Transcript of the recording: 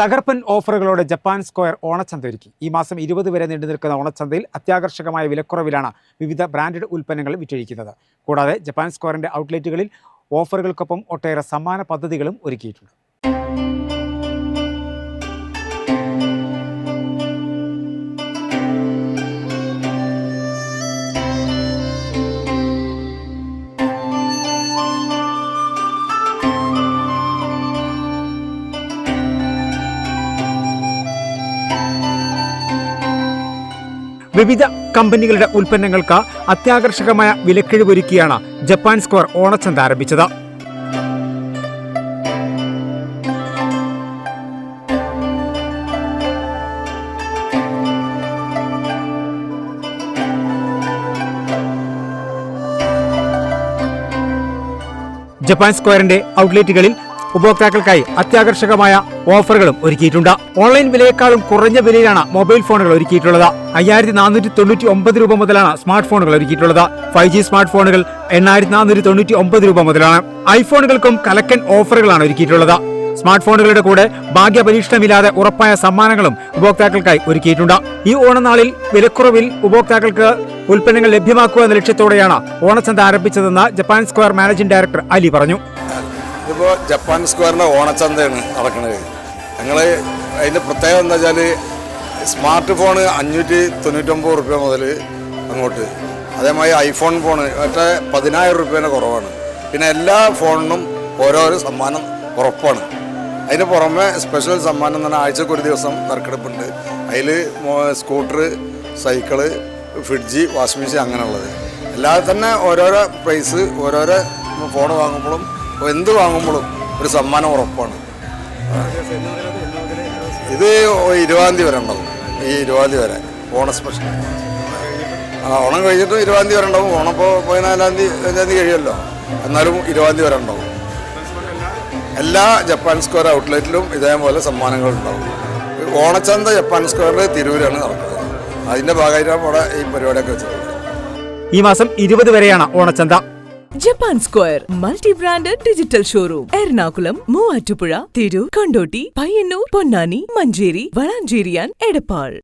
തകർപ്പൻ ഓഫറുകളോടെ Japan square ഓണച്ചന്ത ഒരുക്കി. ഈ മാസം ഇരുപത് വരെ നീണ്ടു നിൽക്കുന്ന ഓണച്ചന്തയിൽ അത്യാകർഷകമായ വിലക്കുറവിലാണ് വിവിധ ബ്രാൻഡഡ് ഉൽപ്പന്നങ്ങൾ വിറ്റഴിക്കുന്നത്. കൂടാതെ ജപ്പാൻ സ്ക്വയറിന്റെ ഔട്ട്ലെറ്റുകളിൽ ഓഫറുകൾക്കൊപ്പം ഒട്ടേറെ സമ്മാന പദ്ധതികളും ഒരുക്കിയിട്ടുണ്ട്. വിവിധ കമ്പനികളുടെ ഉൽപ്പന്നങ്ങൾക്ക് അത്യാകർഷകമായ വിലക്കിഴിവൊരുക്കിയാണ് ജപ്പാൻ സ്ക്വയർ ഓണച്ചന്ത ആരംഭിച്ചത്. ജപ്പാൻ സ്ക്വയറിന്റെ ഔട്ട്ലെറ്റുകളിൽ ഉപഭോക്താക്കൾക്കായി അത്യാകർഷകമായ ഓഫറുകളും ഒരുക്കിയിട്ടുണ്ട്. ഓൺലൈൻ വിലയേക്കാളും കുറഞ്ഞ വിലയിലാണ് മൊബൈൽ ഫോണുകൾ ഒരുക്കിയിട്ടുള്ളത്. അയ്യായിരത്തി നാനൂറ്റി തൊണ്ണൂറ്റി ഒമ്പത് രൂപ മുതലാണ് സ്മാർട്ട് ഫോണുകൾ ഒരുക്കിയിട്ടുള്ളത്. ഫൈവ് ജി സ്മാർട്ട് ഫോണുകൾ എണ്ണായിരത്തി നാനൂറ്റി തൊണ്ണൂറ്റി ഒമ്പത് രൂപ മുതലാണ്. ഐഫോണുകൾക്കും കലക്കൻ ഓഫറുകളാണ് ഒരുക്കിയിട്ടുള്ളത്. സ്മാർട്ട് ഫോണുകളുടെ കൂടെ ഭാഗ്യ പരീക്ഷണമില്ലാതെ ഉറപ്പായ സമ്മാനങ്ങളും ഉപഭോക്താക്കൾക്കായി ഒരുക്കിയിട്ടുണ്ട്. ഈ ഓണനാളിൽ വിലക്കുറവിൽ ഉപഭോക്താക്കൾക്ക് ഉൽപ്പന്നങ്ങൾ ലഭ്യമാക്കുക എന്ന ലക്ഷ്യത്തോടെയാണ് ഓണച്ചന്ത ആരംഭിച്ചതെന്ന് Japan square managing director Ali പറഞ്ഞു. ഇതിപ്പോൾ ജപ്പാൻ സ്ക്വയറിന്റെ ഓണച്ചന്തയാണ് നടക്കുന്നത് ഞങ്ങൾ അതിന്റെ പ്രത്യേകത എന്താ വെച്ചാൽ സ്മാർട്ട് ഫോൺ അഞ്ഞൂറ്റി തൊണ്ണൂറ്റൊമ്പത് റുപ്യ മുതൽ അങ്ങോട്ട്. അതേമാതിരി ഐഫോൺ ഫോൺ മറ്റേ പതിനായിരം റുപ്യേന്റെ കുറവാണ്. പിന്നെ എല്ലാ ഫോണിനും ഓരോരോ സമ്മാനം ഉറപ്പാണ്. അതിന് പുറമെ സ്പെഷ്യൽ സമ്മാനം തന്നെ ആഴ്ചക്ക് ഒരു ദിവസം നറുക്കെടുപ്പുണ്ട്. അതിൽ scooter cycle fridge washing machine അങ്ങനെയുള്ളത്. അല്ലാതെ തന്നെ ഓരോരോ പ്രൈസ് ഓരോരോ ഫോൺ വാങ്ങുമ്പോഴും എന്ത് വാങ്ങുമ്പോഴും ഒരു സമ്മാനം ഉറപ്പാണ്. ഇത് ഇരുപതാം തീയതി വരെ ഉണ്ടാവും. ഈ ഇരുപതാം തീയതി വരെ ഓണ സ്പെഷ്യൽ ആ ഓണം കഴിഞ്ഞിട്ടും ഇരുപതാം തീയതി വരെ ഉണ്ടാവും. ഓണം ഇപ്പോൾ പതിനാലാം തീയതി അഞ്ചാം തീയതി കഴിയുമല്ലോ. എന്നാലും ഇരുപതാം തീയതി വരെ ഉണ്ടാവും. എല്ലാ ജപ്പാൻ സ്ക്വയർ ഔട്ട്ലെറ്റിലും ഇതേപോലെ സമ്മാനങ്ങൾ ഉണ്ടാവും. ഓണച്ചന്ത ജപ്പാൻ സ്ക്വയറിൽ തിരൂരാണ് നടക്കുന്നത്. അതിന്റെ ഭാഗമായിട്ടാണ് ഇവിടെ ഈ പരിപാടിയൊക്കെ വെച്ചത് ഈ മാസം ഇരുപത് വരെയാണ് ഓണച്ചന്ത. Japan square multi branded digital showroom. Ernakulam Muvattupuzha തിരു കണ്ടോട്ടി പയ്യന്നൂർ പൊന്നാനി മഞ്ചേരി വളാഞ്ചേരിയാൻ എടപ്പാൾ.